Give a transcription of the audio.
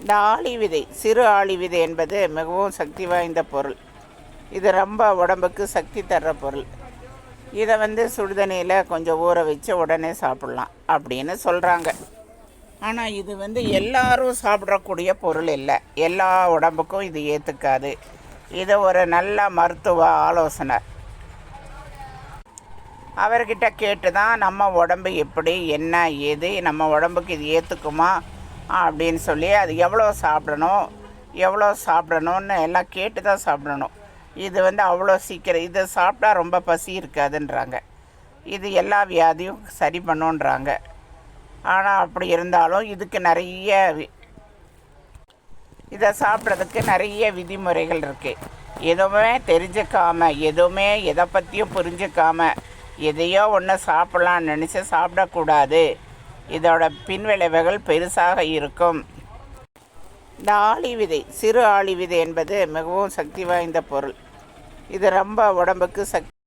இந்த ஆளி விதை சிறு ஆளி விதை என்பது மிகவும் சக்தி வாய்ந்த பொருள். இது ரொம்ப உடம்புக்கு சக்தி தர்ற பொருள். இதை வந்து சுடுதண்ணியில் கொஞ்சம் ஊற வச்சு உடனே சாப்பிட்லாம் அப்படின்னு சொல்கிறாங்க ஆனால் இது வந்து எல்லாரும் சாப்பிடக்கூடிய பொருள் இல்லை. எல்லா உடம்புக்கும் இது ஏற்றுக்காது இது ஒரு நல்ல மருத்துவ ஆலோசனை. அவர்கிட்ட கேட்டு தான் நம்ம உடம்பு எப்படி என்ன ஏது நம்ம உடம்புக்கு இது ஏற்றுக்குமா அப்படின்னு சொல்லி அது எவ்வளோ சாப்பிடணும் எவ்வளோ சாப்பிடணும்னு எல்லாம் கேட்டு தான் சாப்பிடணும். இது வந்து அவ்வளோ சீக்கிரம் இது சாப்பிட்டா ரொம்ப பசி இருக்காதுன்றாங்க. இது எல்லா வியாதியும் சரி பண்ணுன்றாங்க. ஆனால் அப்படி இருந்தாலும் இதுக்கு நிறைய இதை சாப்பிட்றதுக்கு நிறைய விதிமுறைகள் இருக்குது எதுவுமே தெரிஞ்சுக்காமல் எதுவுமே எதை பற்றியும் புரிஞ்சுக்காம எதையோ ஒன்று சாப்பிட்லான்னு நினச்சி சாப்பிடக்கூடாது. இதோட பின்விளைவுகள் பெருசாக இருக்கும். இந்த ஆளி விதை சிறு ஆளி விதை என்பது மிகவும் சக்தி வாய்ந்த பொருள். இது ரொம்ப உடம்புக்கு சக்